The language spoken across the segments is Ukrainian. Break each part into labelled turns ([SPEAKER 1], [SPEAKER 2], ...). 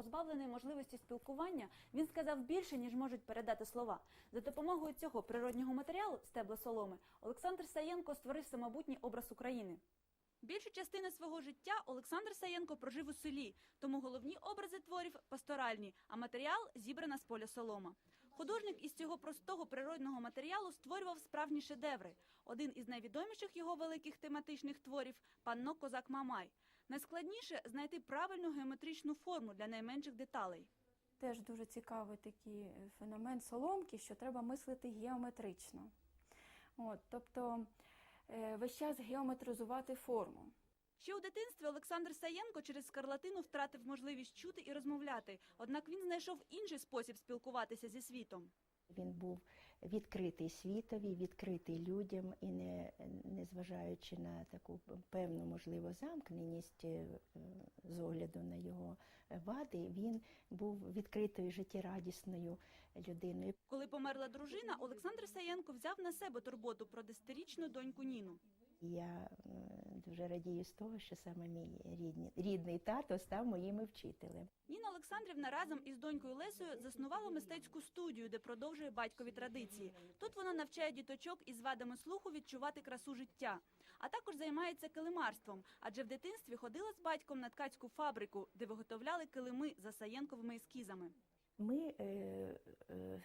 [SPEAKER 1] Позбавлений можливості спілкування, він сказав більше, ніж можуть передати слова. За допомогою цього природнього матеріалу стебла соломи Олександр Саєнко створив самобутній образ України. Більшу частину свого життя Олександр Саєнко прожив у селі, тому головні образи творів пасторальні, а матеріал зібрана з поля солома. Художник із цього простого природного матеріалу створював справжні шедеври. Один із найвідоміших його великих тематичних творів панно Козак Мамай. Найскладніше знайти правильну геометричну форму для найменших деталей.
[SPEAKER 2] Теж дуже цікавий такий е, феномен соломки, що треба мислити геометрично. От, тобто е, весь час геометризувати форму.
[SPEAKER 1] Ще у дитинстві Олександр Саєнко через скарлатину втратив можливість чути і розмовляти. Однак він знайшов інший спосіб спілкуватися зі світом.
[SPEAKER 3] Він був відкритий світові, відкритий людям і не, зважаючи на таку певну, можливо, замкненість е, з огляду на його вади, він був відкритою життєрадісною людиною.
[SPEAKER 1] Коли померла дружина, Олександр Саєнко взяв на себе турботу про десятирічну доньку Ніну.
[SPEAKER 3] І Я е, дуже радію з того, що саме мій рідний, рідний тато став моїм вчителем.
[SPEAKER 1] Ніна Олександрівна разом із донькою Лесою заснувала мистецьку студію, де продовжує батькові традиції. Тут вона навчає діточок із вадами слуху відчувати красу життя, а також займається килимарством, адже в дитинстві ходила з батьком на ткацьку фабрику, де виготовляли килими за саєнковими ескізами.
[SPEAKER 3] Ми е, е,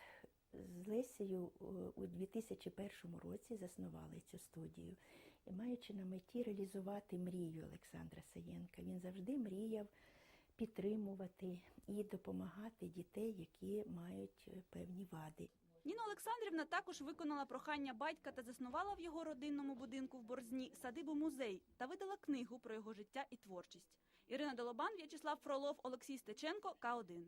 [SPEAKER 3] з Лесею е, у 2001 році заснували цю студію, і маючи на меті реалізувати мрію Олександра Саєнка. Він завжди мріяв підтримувати і допомагати дітей, які мають е, певні вади.
[SPEAKER 1] Ніна Олександрівна також виконала прохання батька та заснувала в його родинному будинку в Борзні садибу музей та видала книгу про його життя і творчість. Ірина Долобан, В'ячеслав Фролов, Олексій Стеченко, К1.